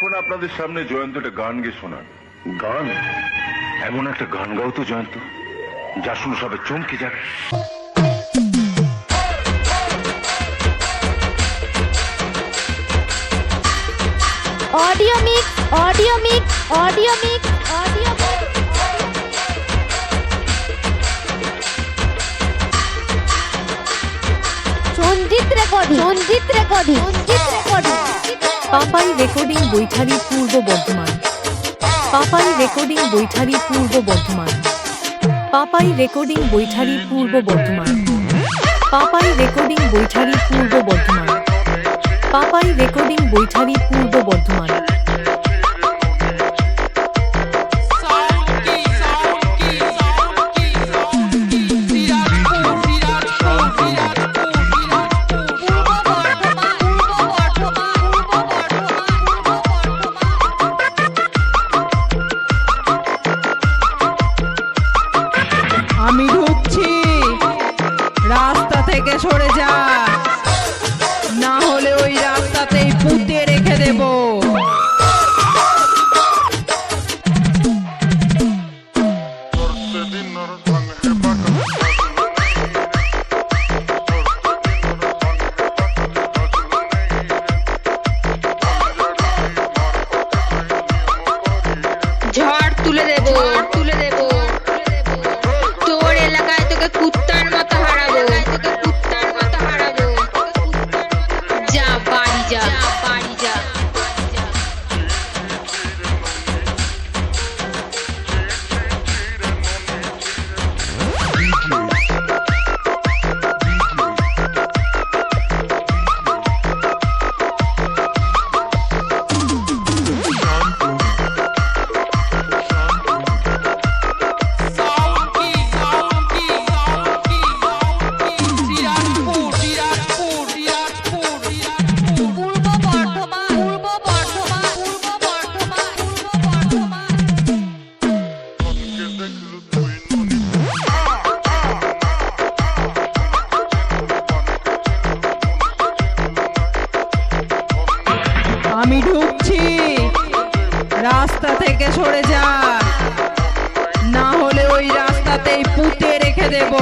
এখন আপনাদের সামনে জয়ন্ত একটা গান গেয়ে শোনান। গান? এমন একটা গান গাও তো জয়ন্ত যা শুনে সবে চমকে যাবে। Audio mix audio mix audio mix audio Sanjit recording Sanjit recording Sanjit recording. Papai recording Baithari Purba Bardhaman. Papai recording Baithari Purba Bardhaman. Papai recording Baithari Purba Bardhaman. Papai recording Baithari Purba Bardhaman. Papai recording Baithari Purba Bardhaman. ঝড় তুলে দেব তুলে দেব। তোর এলাকায় তোকে কুত্তার মতো হারাবো। তোকে কুত্তার মতো হারাবো। যা বাড়ি যা। বাড়ি আমি ঢুকছি। রাস্তা থেকে সরে যা। না হলে ওই রাস্তাতেই পুঁতে রেখে দেব।